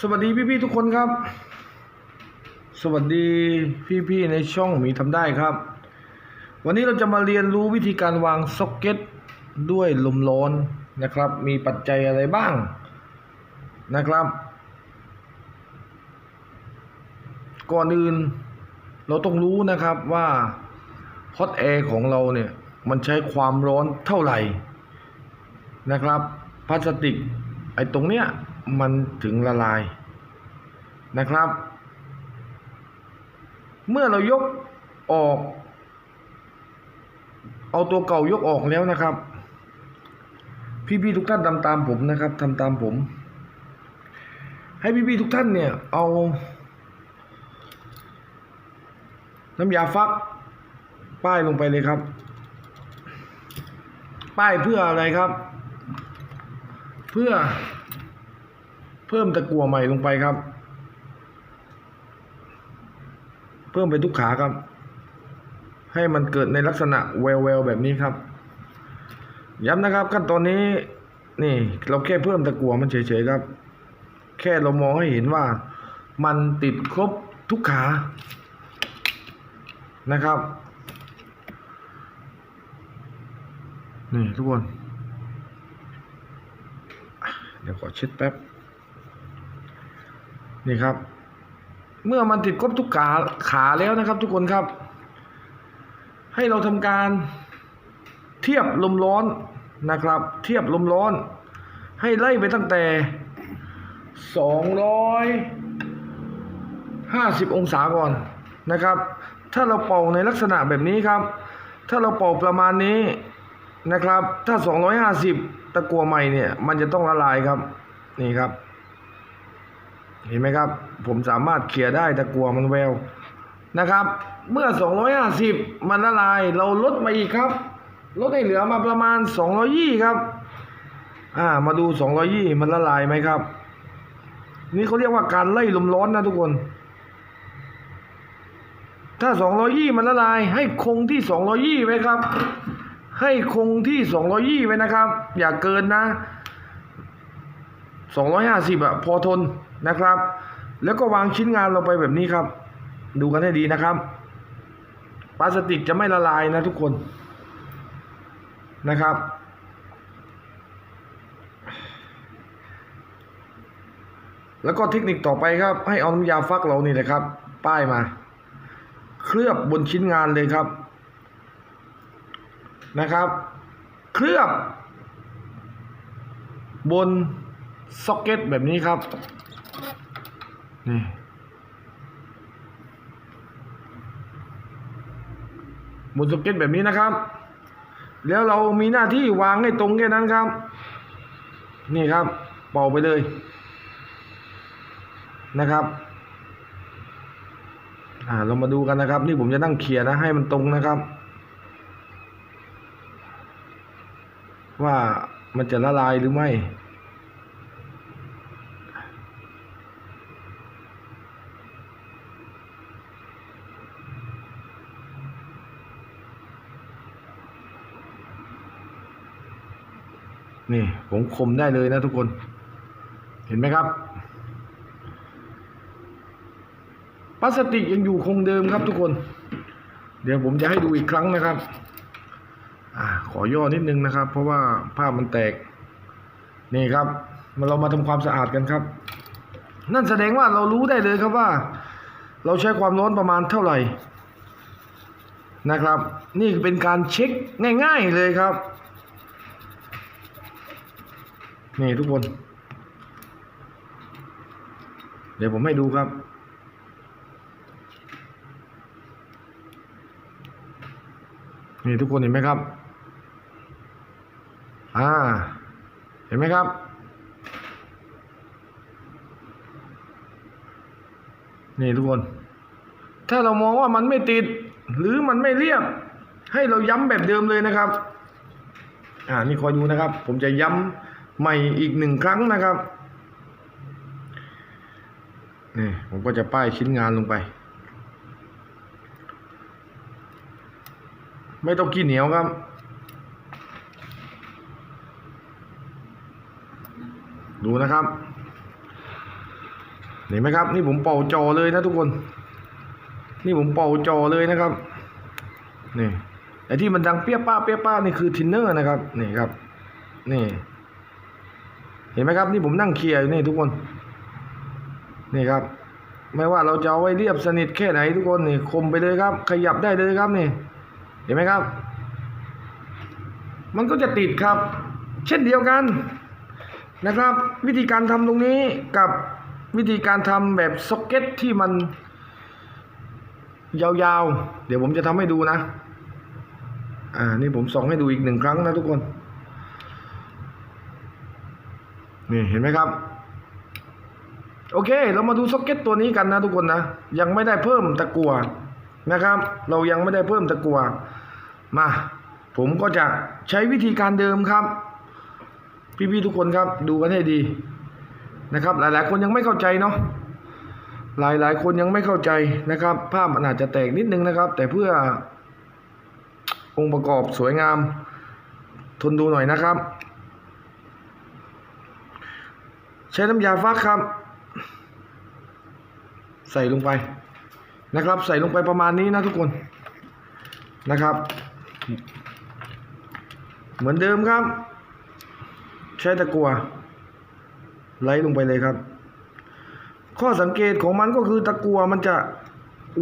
สวัสดีพี่ๆทุกคนครับ สวัสดีพี่ๆในช่องหมีทำได้ครับ วันนี้เราจะมาเรียนรู้วิธีการวางซ็อกเก็ตด้วยลมร้อนนะครับ มีปัจจัยอะไรบ้างนะครับ ก่อนอื่นเราต้องรู้นะครับว่าฮอตแอร์ของเราเนี่ยมันใช้ความร้อนเท่าไหร่นะครับพลาสติกไอ้ตรงเนี้ย มันถึงละลายนะครับ เมื่อเรายกออก เอาตัวเก่ายกออกแล้วนะครับ พี่ๆทุกท่านทำตามผมนะครับทำตามผม ให้พี่ๆทุกท่านเนี่ย เอา น้ำยาฟัก ป้ายลงไปเลยครับ ป้ายเพื่ออะไรครับ เพื่อ เพิ่มตะกั่วใหม่ลงไปครับ เพิ่มไปทุกขาครับ ให้มันเกิดในลักษณะแววแววแบบนี้ครับ ย้ำนะครับขั้นตอนนี้นี่เราแค่เพิ่มตะกั่วมันเฉยๆครับ แค่เรามองให้เห็นว่า มันติดครบทุกขานะครับนี่ทุกคน เดี๋ยวขอเช็ดแป๊บ นี่ครับ เมื่อมันติดครบทุกขาขาแล้วนะครับ ทุกคนครับ ให้เราทำการเทียบลมร้อนนะครับ เทียบลมร้อน ให้ไล่ไปตั้งแต่สองร้อยห้าสิบองศาก่อนนะครับ ถ้าเราเป่าในลักษณะแบบนี้ครับ ถ้าเราเป่าประมาณนี้นะครับ ถ้า 250 ตะกัวใหม่เนี่ย มันจะต้องละลายครับ นี่ครับ เห็นไหมครับ ผมสามารถเขี่ยได้ตะกัวมันแววนะครับ เมื่อ 250 มันละลายเราลดมาอีกครับ ลดให้เหลือมาประมาณ 220 ครับอ่ามาดู 220 มันละลายไหมครับ นี่เขาเรียกว่าการไล่ลมร้อนนะทุกคน ถ้า 220 มันละลาย ให้คงที่ 220 ไว้ครับ ให้คงที่ 220 ไว้นะครับ อย่าเกินนะ 250อะพอทน นะครับ แล้วก็วางชิ้นงานลงไปแบบนี้ครับ ดูกันให้ดีนะครับพลาสติกจะไม่ละลายนะทุกคนนะครับ แล้วก็เทคนิคต่อไปครับ ให้เอาน้ำยาฟักเรานี่แหละครับ ป้ายมา เคลือบบนชิ้นงานเลยครับนะครับ เคลือบ บน ซ็อกเก็ตแบบนี้ครับ นี่บนซ็อกเก็ตแบบนี้นะครับ แล้วเรามีหน้าที่วางให้ตรงแค่นั้นครับ นี่ครับเป่าไปเลยนะครับอ่าเรามาดูกันนะครับ นี่ผมจะนั่งเขี่ยนะให้มันตรงนะครับ ว่ามันจะละลายหรือไม่ นี่ผมคมได้เลยนะทุกคน เห็นไหมครับพลาสติกยังอยู่คงเดิมครับทุกคน เดี๋ยวผมจะให้ดูอีกครั้งนะครับอขอย่อนิดนึงนะครับ เพราะว่าผ้ามันแตก นี่ครับมาเรามาทำความสะอาดกันครับ นั่นแสดงว่าเรารู้ได้เลยครับว่า เราใช้ความร้อนประมาณเท่าไหร่นะครับ นี่เป็นการเช็คง่าย ๆเลยครับ นี่ทุกคน เดี๋ยวผมให้ดูครับ นี่ทุกคนเห็นไหมครับ อ่า เห็นไหมครับ นี่ทุกคน ถ้าเรามองว่ามันไม่ติด หรือมันไม่เรียบ ให้เราย้ำแบบเดิมเลยนะครับ อ่า นี่คอยดูนะครับ ผมจะย้ำ ใหม่อีกหนึ่งครั้งนะครับนี่ผมก็จะป้ายชิ้นงานลงไป ไม่ต้องขี้เหนียวครับ ดูนะครับเห็นไหมครับ นี่ผมเป่าจอเลยนะทุกคน นี่ผมเป่าจอเลยนะครับนี่ไอ้ที่มันดังเปี้ยป้าเปี้ยป้านี่คือทินเนอร์นะครับนี่ครับนี่ เห็นไหมครับนี่ผมนั่งเคลียร์อยู่นี่ทุกคนนี่ครับ ไม่ว่าเราจะเอาไว้เรียบสนิทแค่ไหนทุกคนนี่คมไปเลยครับ ขยับได้เลยครับนี่ เห็นไหมครับ มันก็จะติดครับ เช่นเดียวกันนะครับ วิธีการทำตรงนี้กับวิธีการทำแบบซ็อกเก็ตที่มันยาวๆ เดี๋ยวผมจะทำให้ดูนะ อ่า นี่ผมส่องให้ดูอีกหนึ่งครั้งนะทุกคน นี่เห็นไหมครับ โอเค เรามาดูซ็อกเก็ตตัวนี้กันนะทุกคนนะ ยังไม่ได้เพิ่มตะกัวนะครับ เรายังไม่ได้เพิ่มตะกัวมา ผมก็จะใช้วิธีการเดิมครับ พี่ๆทุกคนครับ ดูกันให้ดีนะครับ หลายๆ คนยังไม่เข้าใจเนาะหลายๆคนยังไม่เข้าใจนะครับ ภาพมันอาจจะแตกนิดนึงนะครับ แต่เพื่อองค์ประกอบสวยงาม ทนดูหน่อยนะครับ ใช้น้ำยาฟักครับใส่ลงไปนะครับ ใส่ลงไปประมาณนี้นะทุกคนนะครับ เหมือนเดิมครับ ใช้ตะกัวไล่ลงไปเลยครับ ข้อสังเกตของมันก็คือตะกัวมันจะ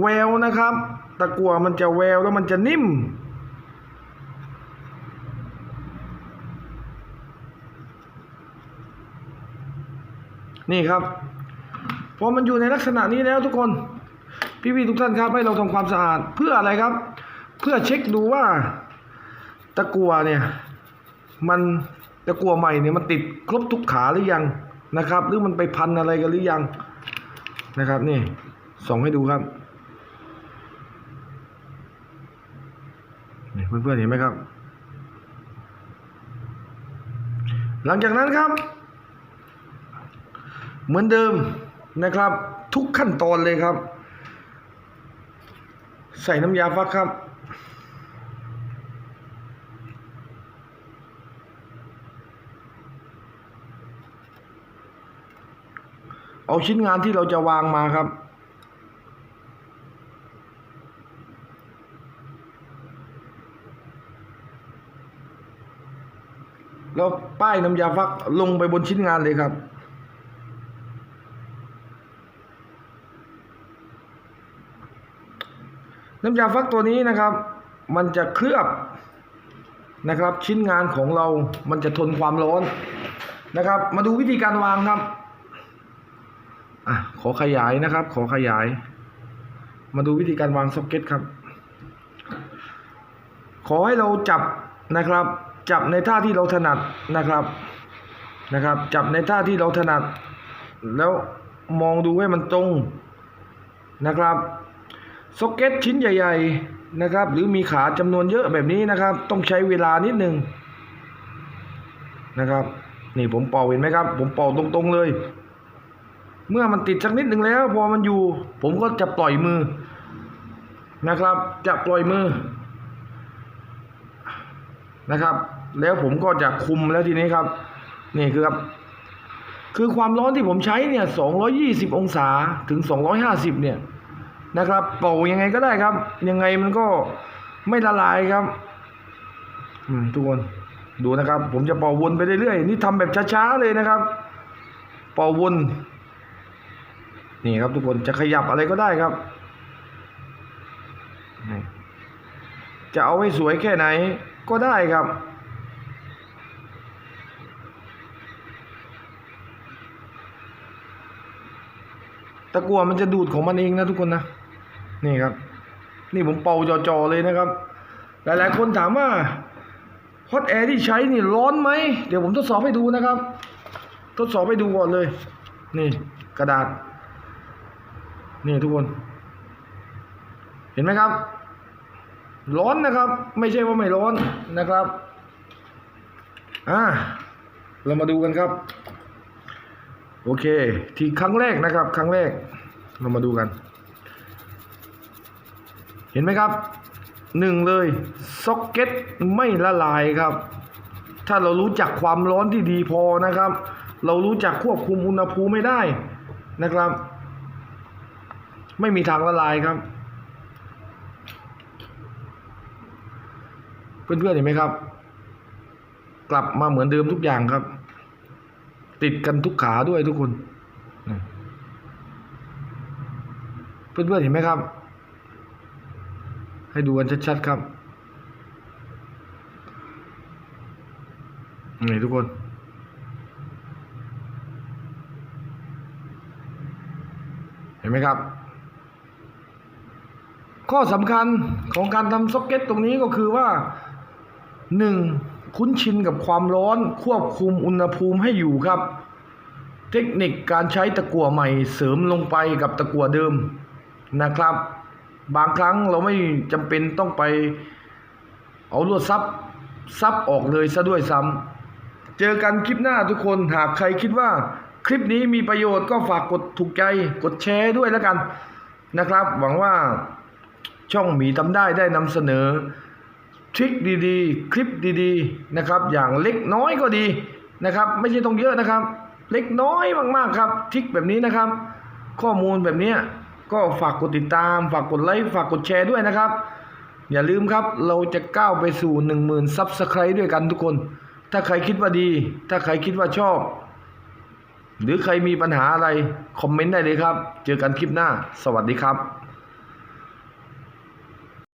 แววนะครับ ตะกัวมันจะแววแล้วมันจะนิ่ม นี่ครับพอมันอยู่ในลักษณะนี้แล้วทุกคน พี่ๆทุกท่านครับให้เราทำความสะอาดเพื่ออะไรครับ เพื่อเช็คดูว่า ตะกัวเนี่ยมันตะกัวใหม่เนี่ยมันติดครบทุกขาหรือยังนะครับ หรือมันไปพันอะไรกันหรือยังนะครับนี่ส่องให้ดูครับเพื่อนๆเห็นไหมครับ หลังจากนั้นครับ เหมือนเดิมนะครับ ทุกขั้นตอนเลยครับ ใส่น้ำยาฟักครับเอาชิ้นงานที่เราจะวางมาครับ แล้วป้ายน้ำยาฟักลงไปบนชิ้นงานเลยครับ น้ำยาฟักตัวนี้นะครับ มันจะเคลือบนะครับ ชิ้นงานของเรา มันจะทนความร้อนนะครับ มาดูวิธีการวางครับอะขอขยายนะครับ ขอขยาย มาดูวิธีการวางซ็อกเก็ตครับ ขอให้เราจับนะครับ จับในท่าที่เราถนัดนะครับนะครับ จับในท่าที่เราถนัด แล้วมองดูให้มันตรงนะครับ ซ็อกเก็ตชิ้นใหญ่ ๆนะครับ หรือมีขาจำนวนเยอะแบบนี้นะครับ ต้องใช้เวลานิดหนึ่งนะครับ นี่ผมเป่าเห็นไหมครับ ผมเป่าตรงๆเลย เมื่อมันติดสักนิดหนึ่งแล้ว พอมันอยู่ ผมก็จะปล่อยมือนะครับ จะปล่อยมือนะครับ แล้วผมก็จะคุมแล้วทีนี้ครับ นี่คือครับคือความร้อนที่ผมใช้เนี่ย 220 องศาถึง 250 เนี่ย นะครับเป่ายังไงก็ได้ครับ ยังไงมันก็ไม่ละลายครับอืมทุกคนดูนะครับ ผมจะเป่าวนไปเรื่อยๆนี่ทำแบบช้าๆเลยนะครับ เป่าวนนี่ครับทุกคนจะขยับอะไรก็ได้ครับ จะเอาให้สวยแค่ไหนก็ได้ครับตะกัวมันจะดูดของมันเองนะทุกคนนะ นี่ครับ นี่ผมเป่าจอๆเลยนะครับ หลายๆคนถามว่าฮอตแอร์ที่ใช้นี่ร้อนไหม เดี๋ยวผมทดสอบให้ดูนะครับ ทดสอบให้ดูก่อนเลย นี่กระดาษ นี่ทุกคน เห็นไหมครับ ร้อนนะครับ ไม่ใช่ว่าไม่ร้อนนะครับ อ่า เรามาดูกันครับ โอเค ที่ครั้งแรกนะครับ ครั้งแรก เรามาดูกัน เห็นไหมครับหนึ่งเลยซ็อกเก็ตไม่ละลายครับ ถ้าเรารู้จักความร้อนที่ดีพอนะครับ เรารู้จักควบคุมอุณหภูมิไม่ได้นะครับ ไม่มีทางละลายครับ เพื่อนๆเห็นไหมครับ กลับมาเหมือนเดิมทุกอย่างครับ ติดกันทุกขาด้วยทุกคน เพื่อนๆเห็นไหมครับ ให้ดูกันชัดๆครับนี่ทุกคนเห็นไหมครับ ข้อสำคัญของการทำซ็อกเก็ตตรงนี้ก็คือว่าหนึ่งคุ้นชินกับความร้อนควบคุมอุณหภูมิให้อยู่ครับ เทคนิคการใช้ตะกั่วใหม่เสริมลงไปกับตะกั่วเดิมนะครับ บางครั้งเราไม่จำเป็นต้องไปเอาลวดซับซับออกเลยซะด้วยซ้ำเจอกันคลิปหน้าทุกคนหากใครคิดว่า คลิปนี้มีประโยชน์ก็ฝากกดถูกใจกดแชร์ด้วยแล้วกันนะครับ หวังว่าช่องหมีทำได้ได้นำเสนอทริคดีๆ คลิปดีๆนะครับอย่างเล็กน้อยก็ดีนะครับ ไม่ใช่ต้องเยอะนะครับ เล็กน้อยมากๆครับทริคแบบนี้นะครับ ข้อมูลแบบนี้ ก็ฝากกดติดตามฝากกดไลค์ฝากกดแชร์ด้วยนะครับ อย่าลืมครับเราจะก้าวไปสู่ 1 0,000ซับสไครต์ด้วยกันทุกคน ถ้าใครคิดว่าดี ถ้าใครคิดว่าชอบ หรือใครมีปัญหาอะไร คอมเมนต์ได้เลยครับ เจอกันคลิปหน้า สวัสดีครับ